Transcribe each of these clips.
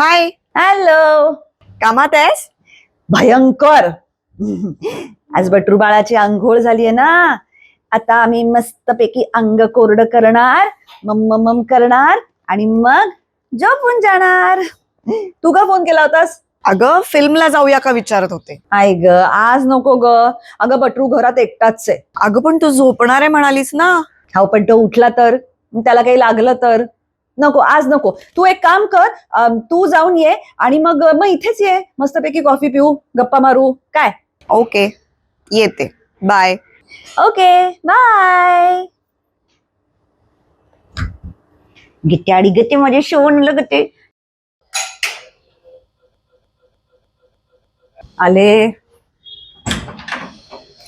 Hi hello कामात आहेस? भयंकर. आज बटरू बाळाची आंघोळ झालीये ना? आता आम्ही मस्तपैकी अंग कोरड करणार मम मम करणार आणि मग झोपून जाणार. तू का फोन केला होतास? अगं फिल्मला जाऊया का विचारत होते. आय ग आज नको ग. अगं बटरू घरात एकटाच आहे. अगं पण तू झोपणार आहे म्हणालीस ना. हा पण तो उठला तर? त्याला काही लागलं तर? नको आज नको. तू एक काम कर तू जाऊन ये आणि मग मग इथेच ये. मस्तपैकी कॉफी पिऊ गप्पा मारू. काय? ओके येते. बाय ओके बाय गिट्टे आणि गिट्टे माझे शोन लगते आले.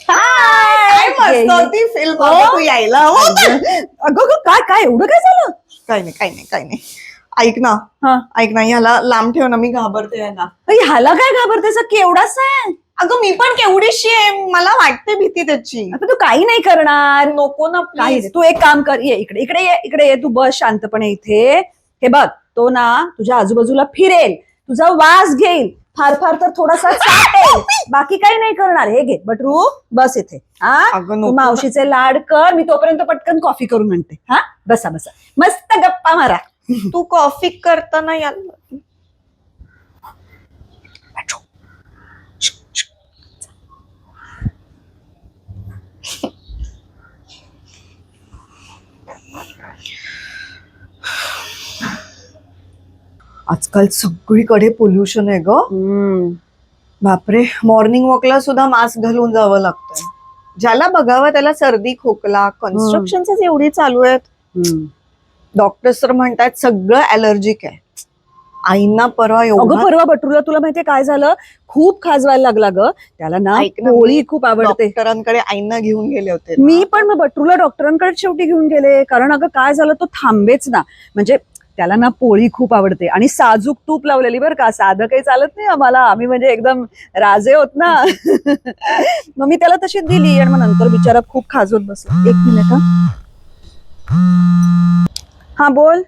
काय मस्त होती फिल्म हो? होतं. अगं अगं, काय काय? एवढं काय झालं? काय नाही काय नाही काय नाही. ऐक ना. हा. ऐक ना ह्याला लांब ठेव ना मी घाबरते अय, ह्याला काय घाबरतेस? केवढाच आहे अगं मी पण केवढीशी आहे मला वाटते भीती त्याची. आता तू काही नाही करणार. नको ना काही. नाही. तू एक काम कर. ये इकडे इकडे ये इकडे ये. तू बस शांतपणे इथे. हे बघ तो ना तुझ्या आजूबाजूला फिरेल. तुझा वास घेईल. फार फार तर थोडासा चाटेल बाकी काही नाही करणार. हे घे. बटरू बस इथे. हा? तू मावशीचे लाड कर. मी तोपर्यंत पटकन कॉफी करून आणते. हा? बसा बसा. मस्त गप्पा मारा. तू कॉफी करताना याला आजकाल सगळीकडे पोल्युशन आहे ग. बापरे मॉर्निंग वॉकला सुद्धा मास्क घालून जावं लागतंय. ज्याला बघावं त्याला सर्दी खोकला कन्स्ट्रक्शन एवढी चालू आहेत. डॉक्टर्स तर म्हणतात सगळं अलर्जिक आहे. आईंना परवा अगं एवढा परवा बटरूला तुला माहितीये काय झालं? खूप खाजवायला लागला ग. त्याला ना पोळी मी खूप आवडते. डॉक्टरांकडे आईंना घेऊन गेले होते. मी पण मग बटरूला डॉक्टरांकडे शेवटी घेऊन गेले. कारण अगं काय झालं? तो थांबेच ना. म्हणजे त्याला ना पोळी खूप आवडते. आणि साजूक तूप लावलेली बरं का. साधं काही चालत नाही आम्हाला. आम्ही म्हणजे एकदम राजे होत ना. मग मी त्याला तशीच दिली. आणि मग नंतर बिचारा खूप खाजवत बसला. एक मिनिट हा. बोल.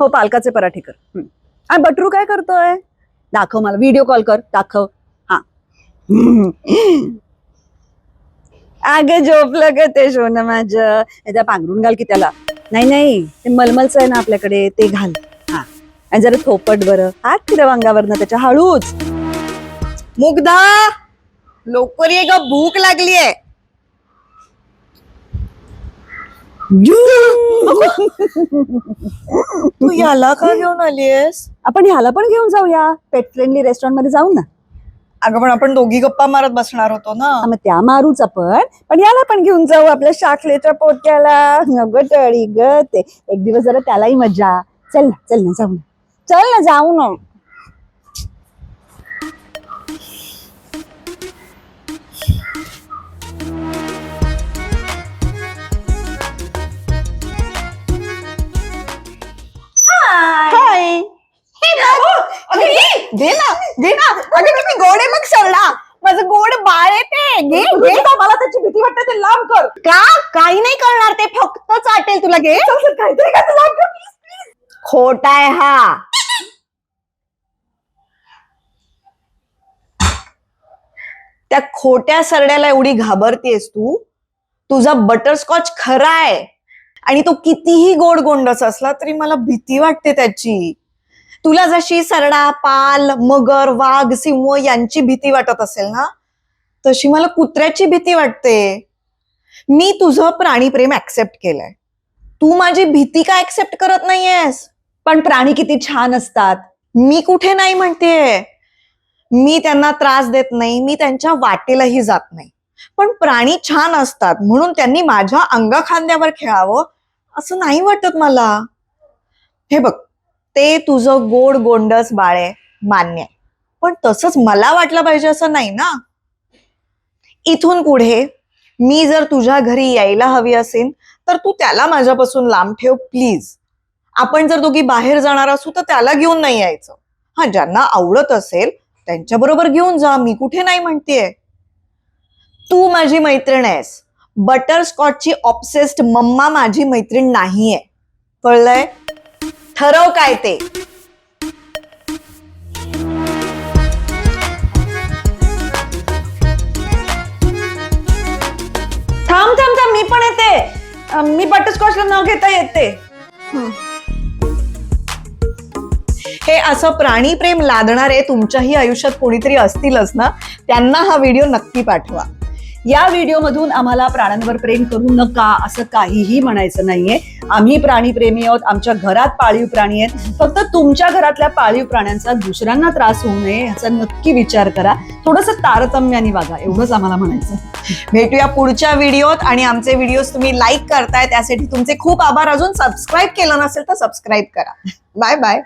हो पालकाचे पराठे कर. हा बटरू काय करतोय? दाखव मला. व्हिडिओ कॉल कर. दाखव. हा. अगे झोपलं ग ते शोन माझ्या पांघरून घाल की त्याला. नाही नाही. ते मलमलचं आहे ना आपल्याकडे ते घाल. हा. आणि जरा थोपट बरं. हात फिरव अंगावरनं त्याच्या? हळूच. मुग्धा! लवकर ये ग भूक लागली आहे तू याला का घेऊन आलीयस? आपण ह्याला पण घेऊन जाऊया. पेट फ्रेंडली रेस्टॉरंटमध्ये जाऊ ना. अगं पण आपण दोघी गप्पा मारत बसणार होतो ना. हा, मग त्या मारूच आपण. पण याला पण घेऊन जाऊ आपल्या शाखलेच्या पोट्याला अगं टळी ग ते. एक दिवस जरा त्यालाही मजा चल ना चल ना जाऊ ना. चल ना जाऊ ना. दे ना दे ना. अगं किती गोड आहे मग सरला माझं गोड बाळ आहे ते. घे घे. मला त्याची भीती वाटते ते लांब कर. का? काही नाही करणार ते. फक्त चाटेल तुला घे. काहीतरी काय ते लांब कर please, please. खोट आहे हा. त्या खोट्या सरड्याला एवढी घाबरतेस तू? तुझा बटरस्कॉच खरा आहे. आणि तो कितीही गोड गोंडस असला तरी मला भीती वाटते त्याची. तुला जशी सरडा पाल मगर वाघ सिंह यांची भीती वाटत असेल ना तशी मला कुत्र्याची भीती वाटते. मी तुझं प्राणीप्रेम ऍक्सेप्ट केलंय. तू माझी भीती का ऍक्सेप्ट करत नाहीयेस? पण प्राणी किती छान असतात. मी कुठे नाही म्हणतेय. मी त्यांना त्रास देत नाही मी त्यांच्या वाटेलाही जात नाही. पण प्राणी छान असतात म्हणून त्यांनी माझ्या अंग खांद्यावर खेळावं असं नाही वाटत मला. हे बघ ते तुझं गोड गोंडस बाळ आहे मान्य. आहे पण तसंच मला वाटलं पाहिजे असं नाही ना? इथून पुढे मी जर तुझ्या घरी यायला हवी असेल तर तू त्याला माझ्यापासून लांब ठेव प्लीज. आपण जर दोघी बाहेर जाणार असू तर त्याला घेऊन नाही यायचं. हा ज्यांना आवडत असेल त्यांच्या बरोबर घेऊन जा मी कुठे नाही म्हणतेय. तू माझी मैत्रीण आहेस. बटरस्कॉचची ऑब्सेस्ड मम्मा माझी मैत्रीण नाहीये. कळलंय? ठरव काय ते. थांब थांब थांब मी पण येते. मी बटरस्कॉचला न घेता येते. हे असं प्राणी प्रेम लादणारे तुमच्याही आयुष्यात कोणीतरी असतीलच ना? त्यांना हा व्हिडिओ नक्की पाठवा. या व्हिडिओमधून आम्हाला प्राण्यांवर प्रेम करू नका असं काहीही म्हणायचं नाहीये. आम्ही प्राणीप्रेमी आहोत आमच्या घरात पाळीव प्राणी आहेत. फक्त तुमच्या घरातल्या पाळीव प्राण्यांचा दुसऱ्यांना त्रास होऊ नये याचा नक्की विचार करा. थोडस तारतम्याने वागा एवढंच आम्हाला म्हणायचं भेटूया पुढच्या व्हिडिओत आणि आमचे व्हिडिओज तुम्ही लाईक करताय त्यासाठी तुमचे खूप आभार. अजून सबस्क्राईब केलं नसेल तर सबस्क्राईब करा. Bye bye